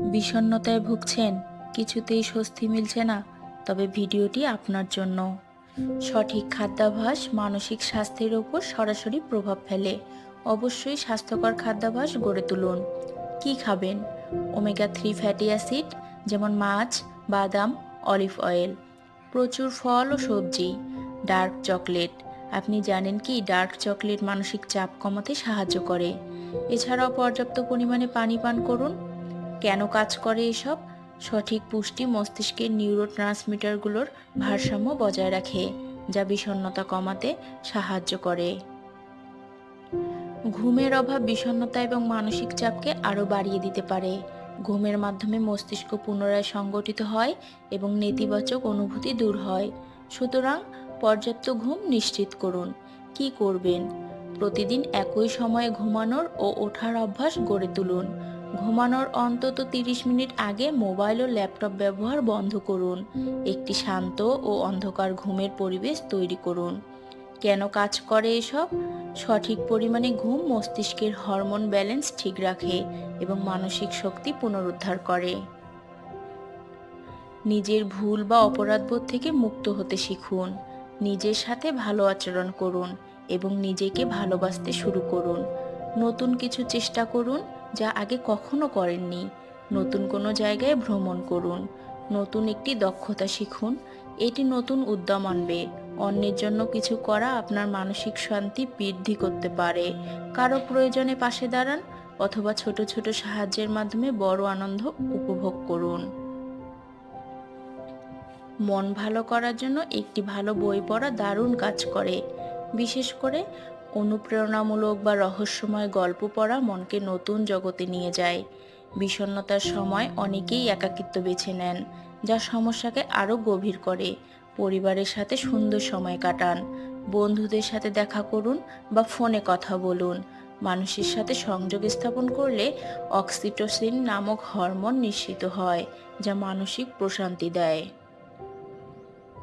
বিষণ্ণতায় ভুগছেন, কিছুতেই স্বস্তি মিলছে না, তবে ভিডিওটি আপনার জন্য। সঠিক খাদ্যাভ্যাস মানসিক স্বাস্থ্যের ওপর সরাসরি প্রভাব ফেলে। অবশ্যই স্বাস্থ্যকর খাদ্যাভ্যাস গড়ে তুলুন। কি খাবেন? ওমেগা থ্রি ফ্যাটি অ্যাসিড, যেমন মাছ, বাদাম, অলিভ অয়েল। প্রচুর ফল ও সবজি। Dark chocolate. আপনি জানেন কি ডার্ক চকলেট মানসিক চাপ কমাতে সাহায্য করে। এছাড়াও পর্যাপ্ত পরিমাণে পানি পান করুন। কেন কাজ করে এসব? সঠিক পুষ্টি মস্তিষ্কের নিউরো ট্রান্সমিটারগুলোর ভারসাম্য বজায় রাখে, যা বিষণ্ণতা কমাতে সাহায্য করে। ঘুমের অভাব বিষণ্ণতা এবং মানসিক চাপকে আরও বাড়িয়ে দিতে পারে। ঘুমের মাধ্যমে মস্তিষ্ক পুনরায় সংগঠিত হয় এবং নেতিবাচক অনুভূতি দূর হয়। সুতরাং পর্যাপ্ত ঘুম নিশ্চিত করুন। কি করবেন? প্রতিদিন একই সময়ে ঘুমানোর ও ওঠার অভ্যাস গড়ে তুলুন। ঘুমানোর অন্তত 30 মিনিট আগে মোবাইল ও ল্যাপটপ ব্যবহার বন্ধ করুন। একটি শান্ত ও অন্ধকার ঘুমের পরিবেশ তৈরি করুন। কেন কাজ করে এসব? সঠিক পরিমাণে ঘুম মস্তিষ্কের হরমোন ব্যালেন্স ঠিক রাখে এবং মানসিক শক্তি পুনরুদ্ধার করে। নিজের ভুল বা অপরাধবোধ থেকে মুক্ত হতে শিখুন। নিজের সাথে ভালো আচরণ করুন এবং নিজেকে ভালোবাসতে শুরু করুন। নতুন কিছু চেষ্টা করুন যা আগে কখনো করেননি। নতুন কোনো জায়গায় ভ্রমণ করুন। নতুন একটি দক্ষতা শিখুন। এটি নতুন উদ্যম আনবে। অন্যের জন্য কিছু করা আপনার মানসিক শান্তি বৃদ্ধি করতে পারে। কারও প্রয়োজনে পাশে দাঁড়ান অথবা ছোট ছোট সাহায্যের মাধ্যমে বড় আনন্দ উপভোগ করুন। মন ভালো করার জন্য একটি ভালো বই পড়া দারুণ কাজ করে। বিশেষ করে অনুপ্রেরণামূলক বা রহস্যময় গল্প পড়া মনকে নতুন জগতে নিয়ে যায়। বিষণ্ণতার সময় অনেকেই একাকিত্ব বেছে নেন, যা সমস্যাকে আরও গভীর করে। পরিবারের সাথে সুন্দর সময় কাটান, বন্ধুদের সাথে দেখা করুন বা ফোনে কথা বলুন। মানুষের সাথে সংযোগ স্থাপন করলে অক্সিটোসিন নামক হরমোন নিঃসৃত হয়, যা মানসিক প্রশান্তি দেয়।